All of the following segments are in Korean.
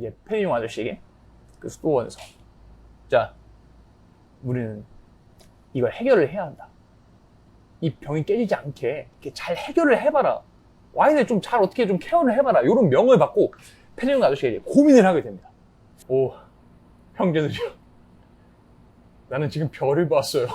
이제 페니용 아저씨에게 그 수도원에서 자 우리는 이걸 해결을 해야 한다. 이 병이 깨지지 않게 이렇게 잘 해결을 해봐라. 와인을 좀 잘 어떻게 좀 케어를 해봐라. 이런 명을 받고 페니용 아저씨에게 고민을 하게 됩니다. 오 형제들이요. 나는 지금 별을 봤어요.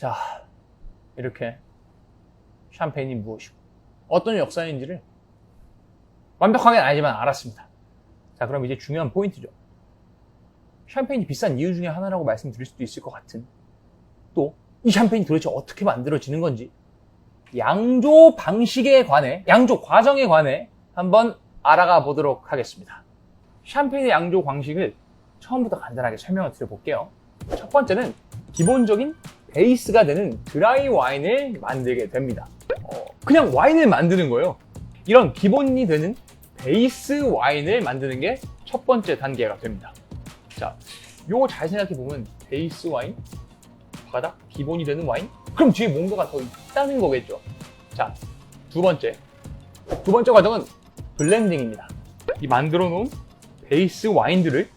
자, 이렇게 샴페인이 무엇이고 어떤 역사인지를 완벽하게는 아니지만 알았습니다. 자, 그럼 이제 중요한 포인트죠. 샴페인이 비싼 이유 중에 하나라고 말씀드릴 수도 있을 것 같은 또 이 샴페인이 도대체 어떻게 만들어지는 건지 양조 방식에 관해 양조 과정에 관해 한번 알아가 보도록 하겠습니다. 샴페인의 양조 방식을 처음부터 간단하게 설명을 드려볼게요. 첫 번째는 기본적인 베이스가 되는 드라이 와인을 만들게 됩니다. 어, 그냥 와인을 만드는 거예요. 이런 기본이 되는 베이스 와인을 만드는 게 첫 번째 단계가 됩니다. 자, 요거 잘 생각해 보면 베이스 와인, 바닥, 기본이 되는 와인? 그럼 뒤에 뭔가가 더 있다는 거겠죠. 자, 두 번째. 두 번째 과정은 블렌딩입니다. 이 만들어 놓은 베이스 와인들을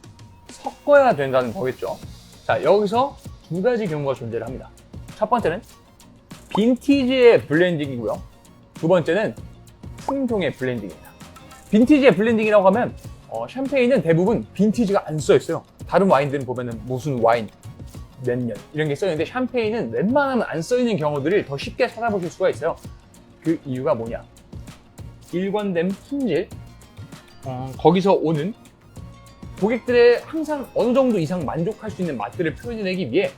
섞어야 된다는 거겠죠. 자, 여기서 두 가지 경우가 존재를 합니다. 첫 번째는 빈티지의 블렌딩이고요. 두 번째는 품종의 블렌딩입니다. 빈티지의 블렌딩이라고 하면 어, 샴페인은 대부분 빈티지가 안 써 있어요. 다른 와인들은 보면은 무슨 와인 몇 년 이런 게 써 있는데 샴페인은 웬만하면 안 써 있는 경우들을 더 쉽게 찾아보실 수가 있어요. 그 이유가 뭐냐? 일관된 품질, 어, 거기서 오는 고객들의 항상 어느 정도 이상 만족할 수 있는 맛들을 표현해내기 위해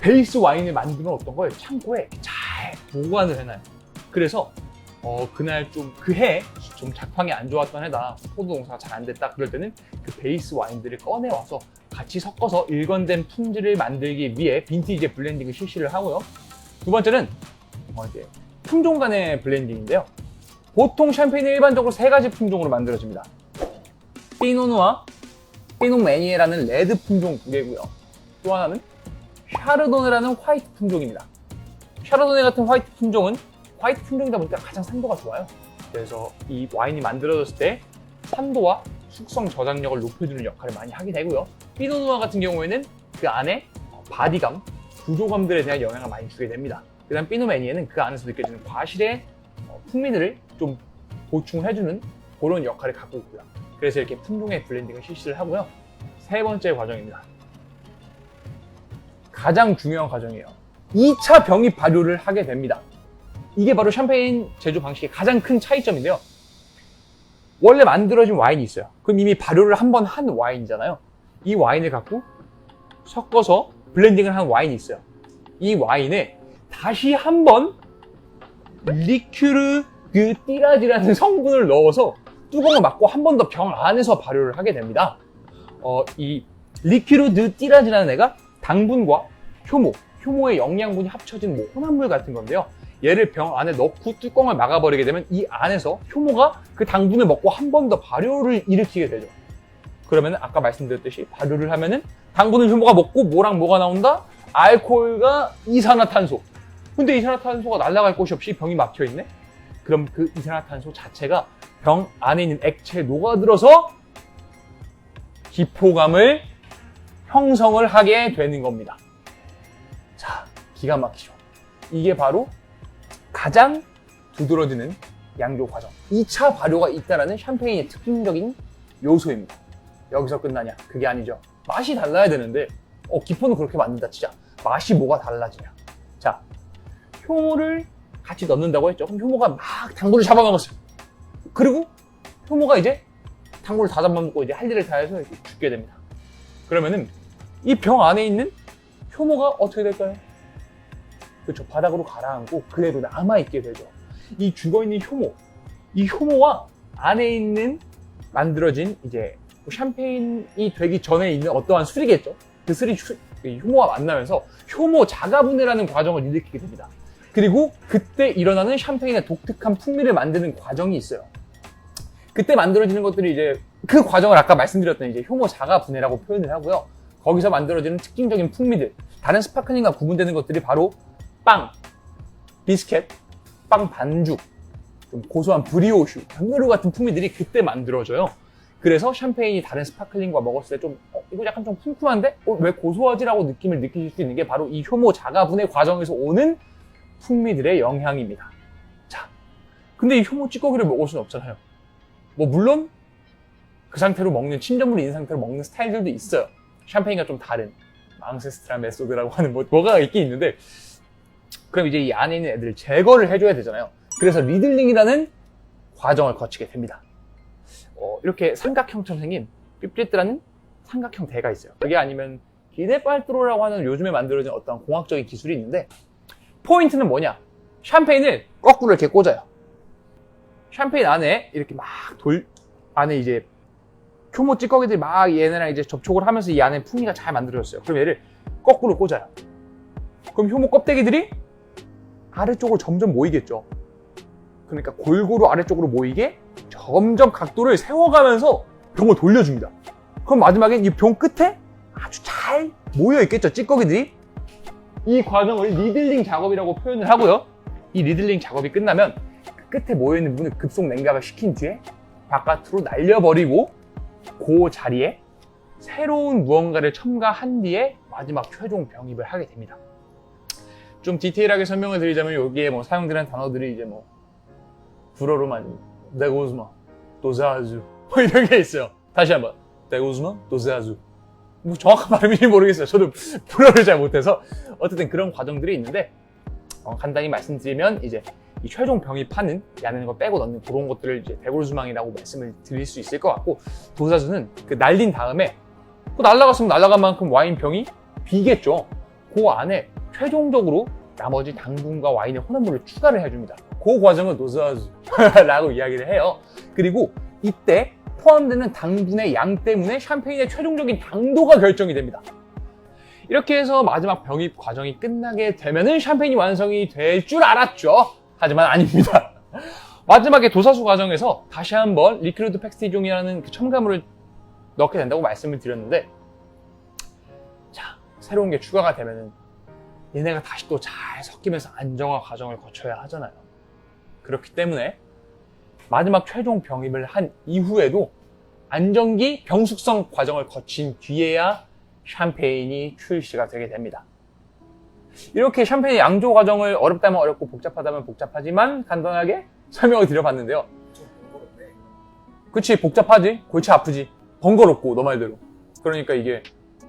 베이스 와인을 만들어 어떤 걸 창고에 잘 보관을 해놔요. 그래서 어, 그날 좀 그 해 좀 작황이 안 좋았던 해다 포도 농사가 잘 안 됐다 그럴 때는 그 베이스 와인들을 꺼내 와서 같이 섞어서 일관된 품질을 만들기 위해 빈티지 블렌딩을 실시를 하고요. 두 번째는 어, 이제 품종 간의 블렌딩인데요. 보통 샴페인은 일반적으로 세 가지 품종으로 만들어집니다. 피노누아, 피노메니에라는 레드 품종 두 개고요. 또 하나는 샤르도네라는 화이트 품종입니다. 샤르도네 같은 화이트 품종은 화이트 품종이다 보니까 가장 산도가 좋아요. 그래서 이 와인이 만들어졌을 때 산도와 숙성 저장력을 높여주는 역할을 많이 하게 되고요. 피노누아 같은 경우에는 그 안에 바디감, 구조감들에 대한 영향을 많이 주게 됩니다. 그 다음 피노메니에는 그 안에서 느껴지는 과실의 어, 풍미들을 좀 보충해주는 그런 역할을 갖고 있고요. 그래서 이렇게 품종의 블렌딩을 실시를 하고요. 세 번째 과정입니다. 가장 중요한 과정이에요. 2차 병입 발효를 하게 됩니다. 이게 바로 샴페인 제조 방식의 가장 큰 차이점인데요. 원래 만들어진 와인이 있어요. 그럼 이미 발효를 한 번 한 와인이잖아요. 이 와인을 갖고 섞어서 블렌딩을 한 와인이 있어요. 이 와인에 다시 한 번 리큐르 그 띠라지라는 성분을 넣어서 뚜껑을 막고 한 번 더 병 안에서 발효를 하게 됩니다. 어, 이 리큐르 드 띠라지라는 애가 당분과 효모, 효모의 영양분이 합쳐진 뭐 혼합물 같은 건데요. 얘를 병 안에 넣고 뚜껑을 막아버리게 되면 이 안에서 효모가 그 당분을 먹고 한 번 더 발효를 일으키게 되죠. 그러면 아까 말씀드렸듯이 발효를 하면은 당분을 효모가 먹고 뭐랑 뭐가 나온다? 알코올과 이산화탄소. 근데 이산화탄소가 날아갈 곳이 없이 병이 막혀 있네? 그럼 그 이산화탄소 자체가 병 안에 있는 액체에 녹아들어서 기포감을 형성을 하게 되는 겁니다. 자, 기가 막히죠. 이게 바로 가장 두드러지는 양조 과정. 2차 발효가 있다는 샴페인의 특징적인 요소입니다. 여기서 끝나냐? 그게 아니죠. 맛이 달라야 되는데, 어, 기포는 그렇게 만든다, 진짜. 맛이 뭐가 달라지냐? 자, 효모를 같이 넣는다고 했죠. 그럼 효모가 막 당분을 잡아먹었어요. 그리고 효모가 이제 당분을 다 잡아먹고 이제 할 일을 다 해서 죽게 됩니다. 그러면은 이 병 안에 있는 효모가 어떻게 될까요? 그렇죠. 바닥으로 가라앉고 그대로 남아있게 되죠. 이 죽어있는 효모, 이 효모와 안에 있는 만들어진 이제 샴페인이 되기 전에 있는 어떠한 술이겠죠. 그 술이 효모와 만나면서 효모 자가분해라는 과정을 일으키게 됩니다. 그리고 그때 일어나는 샴페인의 독특한 풍미를 만드는 과정이 있어요. 그때 만들어지는 것들이 이제 그 과정을 아까 말씀드렸던 이제 효모 자가 분해라고 표현을 하고요. 거기서 만들어지는 특징적인 풍미들, 다른 스파클링과 구분되는 것들이 바로 빵, 비스켓, 빵 반죽, 좀 고소한 브리오슈, 견과류 같은 풍미들이 그때 만들어져요. 그래서 샴페인이 다른 스파클링과 먹었을 때 좀, 어, 이거 약간 좀 쿰쿰한데? 어, 왜 고소하지라고 느낌을 느끼실 수 있는 게 바로 이 효모 자가분해 과정에서 오는 풍미들의 영향입니다. 자, 근데 이 효모 찌꺼기를 먹을 수는 없잖아요. 뭐, 물론, 그 상태로 먹는, 침전물 있는 상태로 먹는 스타일들도 있어요. 샴페인과 좀 다른, 망세스트라 메소드라고 하는 뭐, 뭐가 있긴 있는데, 그럼 이제 이 안에 있는 애들을 제거를 해줘야 되잖아요. 그래서 리들링이라는 과정을 거치게 됩니다. 어, 이렇게 삼각형처럼 생긴 삐삐뜨라는 삼각형 대가 있어요. 그게 아니면 기네팔트로라고 하는 요즘에 만들어진 어떤 공학적인 기술이 있는데 포인트는 뭐냐? 샴페인을 거꾸로 이렇게 꽂아요. 샴페인 안에 이렇게 막 돌 안에 이제 효모 찌꺼기들이 막 얘네랑 이제 접촉을 하면서 이 안에 풍미가 잘 만들어졌어요. 그럼 얘를 거꾸로 꽂아요. 그럼 효모 껍데기들이 아래쪽으로 점점 모이겠죠. 그러니까 골고루 아래쪽으로 모이게 점점 각도를 세워가면서 병을 돌려줍니다. 그럼 마지막에 이병 끝에 아주 잘 모여 있겠죠, 찌꺼기들이. 이 과정을 리들링 작업이라고 표현을 하고요. 이 리들링 작업이 끝나면 그 끝에 모여 있는 부분을 급속 냉각을 시킨 뒤에 바깥으로 날려버리고 그 자리에 새로운 무언가를 첨가한 뒤에 마지막 최종 병입을 하게 됩니다. 좀 디테일하게 설명을 드리자면 여기에 뭐 사용되는 단어들이 이제 뭐 불어로 말입니다. 데고즈마, 도자주 뭐 이런 게 있어요. 다시 한번 데고즈마, 도자주 뭐 정확한 발음인지 모르겠어요. 저도 불어를 잘 못해서 어쨌든 그런 과정들이 있는데 어, 간단히 말씀드리면 이제 이 최종 병입하는 야는 거 빼고 넣는 그런 것들을 이제 데고즈망이라고 말씀을 드릴 수 있을 것 같고 도자주는 그 날린 다음에 그 날라갔으면 날라간 만큼 와인 병이 비겠죠. 그 안에 최종적으로 나머지 당분과 와인의 혼합물을 추가를 해줍니다. 그 과정을 도자주라고 이야기를 해요. 그리고 이때 포함되는 당분의 양 때문에 샴페인의 최종적인 당도가 결정이 됩니다. 이렇게 해서 마지막 병입 과정이 끝나게 되면은 샴페인이 완성이 될 줄 알았죠. 하지만 아닙니다. 마지막에 도사수 과정에서 다시 한번 리크루드 팩스티종이라는 그 첨가물을 넣게 된다고 말씀을 드렸는데 자 새로운 게 추가가 되면은 얘네가 다시 또 잘 섞이면서 안정화 과정을 거쳐야 하잖아요. 그렇기 때문에 마지막 최종 병입을 한 이후에도 안정기 병숙성 과정을 거친 뒤에야 샴페인이 출시가 되게 됩니다. 이렇게 샴페인 양조 과정을 어렵다면 어렵고 복잡하다면 복잡하지만 간단하게 설명을 드려봤는데요. 그치 복잡하지? 골치 아프지? 번거롭고 너 말대로. 그러니까 이게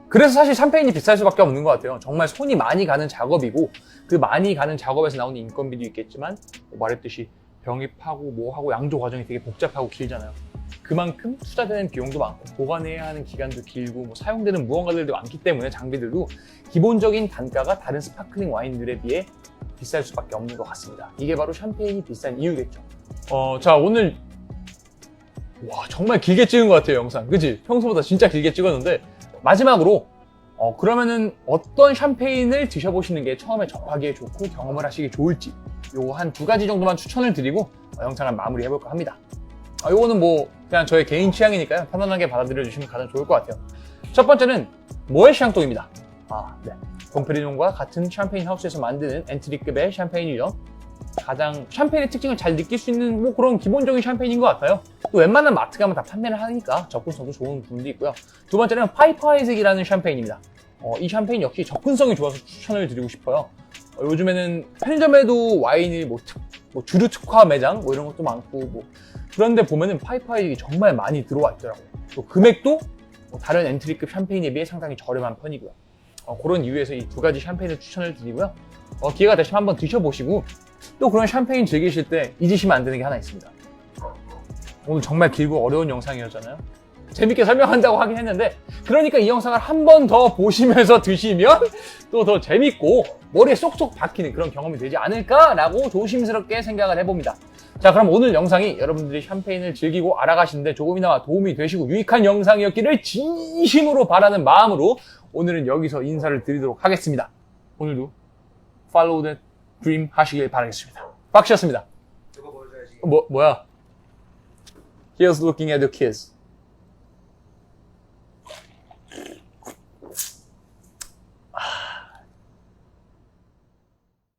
그래서 사실 샴페인이 비쌀 수밖에 없는 것 같아요. 정말 손이 많이 가는 작업이고 그 많이 가는 작업에서 나오는 인건비도 있겠지만 뭐 말했듯이 병입하고 뭐하고 양조 과정이 되게 복잡하고 길잖아요 그만큼 투자되는 비용도 많고 보관해야 하는 기간도 길고 뭐 사용되는 무언가들도 많기 때문에 장비들도 기본적인 단가가 다른 스파클링 와인들에 비해 비쌀 수밖에 없는 것 같습니다. 이게 바로 샴페인이 비싼 이유겠죠. 어, 자 오늘 와 정말 길게 찍은 것 같아요 영상. 그치? 평소보다 진짜 길게 찍었는데 마지막으로 어, 그러면은 어떤 샴페인을 드셔보시는 게 처음에 접하기에 좋고 경험을 하시기 좋을지 요 한 두 가지 정도만 추천을 드리고 어, 영상을 마무리 해볼까 합니다 어, 요거는 뭐 그냥 저의 개인 취향이니까요 편안하게 받아들여 주시면 가장 좋을 것 같아요 첫 번째는 모에샹똥입니다 아, 네. 곰페리뇽과 같은 샴페인 하우스에서 만드는 엔트리급의 샴페인이죠 가장 샴페인의 특징을 잘 느낄 수 있는 뭐 그런 기본적인 샴페인인 것 같아요. 또 웬만한 마트 가면 다 판매를 하니까 접근성도 좋은 부분도 있고요. 두 번째는 파이퍼 아이색이라는 샴페인입니다. 어, 이 샴페인 역시 접근성이 좋아서 추천을 드리고 싶어요. 어, 요즘에는 편의점에도 와인이 뭐, 특, 뭐 주류 특화 매장 뭐 이런 것도 많고 뭐 그런데 보면은 아이색이 정말 많이 들어와 있더라고요. 또 금액도 뭐 다른 엔트리급 샴페인에 비해 상당히 저렴한 편이고요. 어, 그런 이유에서 이 두 가지 샴페인을 추천을 드리고요. 어, 기회가 되시면 한번 드셔보시고 또 그런 샴페인 즐기실 때 잊으시면 안 되는 게 하나 있습니다. 오늘 정말 길고 어려운 영상이었잖아요. 재밌게 설명한다고 하긴 했는데 그러니까 이 영상을 한 번 더 보시면서 드시면 또 더 재밌고 머리에 쏙쏙 박히는 그런 경험이 되지 않을까라고 조심스럽게 생각을 해봅니다. 자 그럼 오늘 영상이 여러분들이 샴페인을 즐기고 알아가시는데 조금이나마 도움이 되시고 유익한 영상이었기를 진심으로 바라는 마음으로 오늘은 여기서 인사를 드리도록 하겠습니다. 오늘도 follow the dream 하시길 바라겠습니다. 박씨였습니다. 뭐, 뭐야? He was looking at the kids.